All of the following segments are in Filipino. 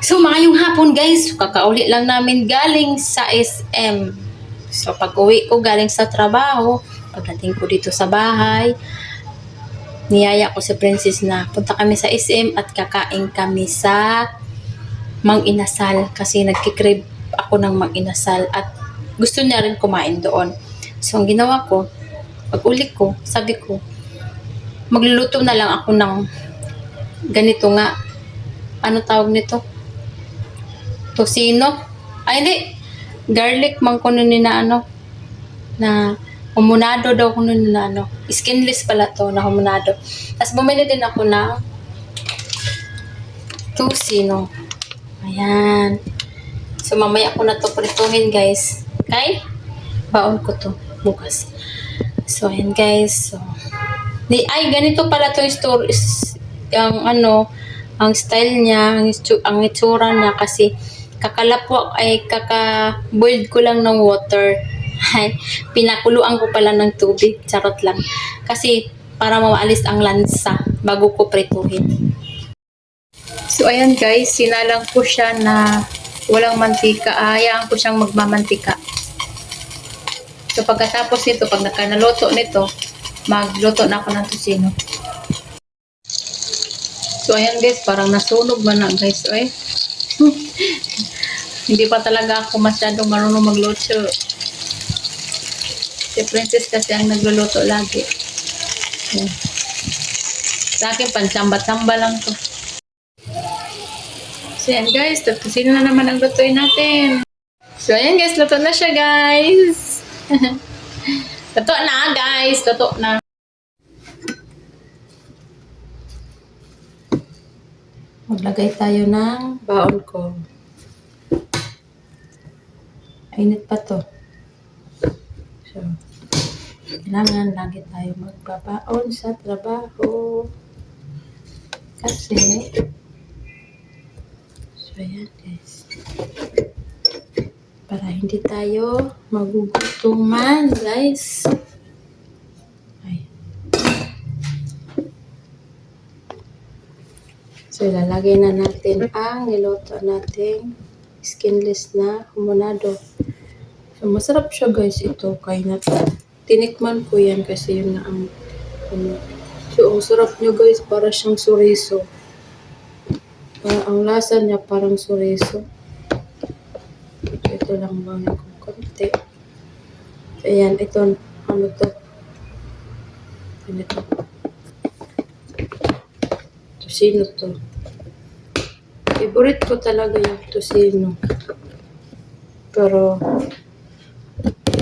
So, maayong hapon guys. Kakauli lang namin galing sa SM. So, pag uwi ko galing sa trabaho, pagdating ko dito sa bahay, niyaya ko si Princess na punta kami sa SM at kakain kami sa Mang Inasal kasi nagkikrib ako ng Mang Inasal at gusto niya rin kumain doon. So, ang ginawa ko, pag uli ko, sabi ko, magluluto na lang ako ng ganito nga. Ano tawag nito? Tosino? Ay, hindi. Garlic man ko nun na ano, na humunado daw ko nun na ano. Skinless pala to, na humunado. Tapos bumili din ako ng tosino. Ayan. So, mamaya ko na to prituhin, guys. Okay? Baon ko to bukas. So, ayan, guys. So, ni ay, ganito pala to store, is, ang ano, ang style niya, ang, ang itsura niya kasi kakalapwa ay kaka-boiled ko lang ng water. Ay, pinakuluan ko pala ng tubig. Charot lang. Kasi para mawaalis ang lansa bago ko prituhin. So, ayan guys, sinalang ko siya na walang mantika. Hayaan ko siyang magmamantika. So, pagkatapos nito, pag nakanaluto nito, magluto na ako ng tusino. So, ayan guys, parang nasunog man na guys. O, eh. Hindi pa talaga ako masyadong marunong magluto. Si Princess kasi ang nagluluto lagi. Ayan. Sa akin, pansamba-samba lang to. So, ayan guys, tusino na naman ang lutuin natin. So, ayan guys, luto na siya guys. luto na guys, luto na. Maglagay tayo ng baon ko. Ainit pa to. So, kailangan lagi tayo magbabaon sa trabaho. Kasi, so yan guys. Para hindi tayo magugutuman guys. Ay. So, ilalagay na natin ang niluto nating skinless na humunado. So, masarap siya guys ito. Kaya na Tinikman ko yan kasi yun nga ang ano. So, ang sarap niya guys. Para siyang suriso. Para, ang lasa niya parang suriso. So, ito lang mga kong konti. Ayan. Ito, ano to? Ano to? Tosino to. Favorite ko talaga yung tosino. Pero,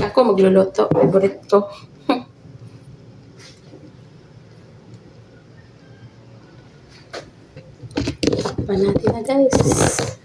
ako magluluto. Favorite ko. Takpan natin na guys.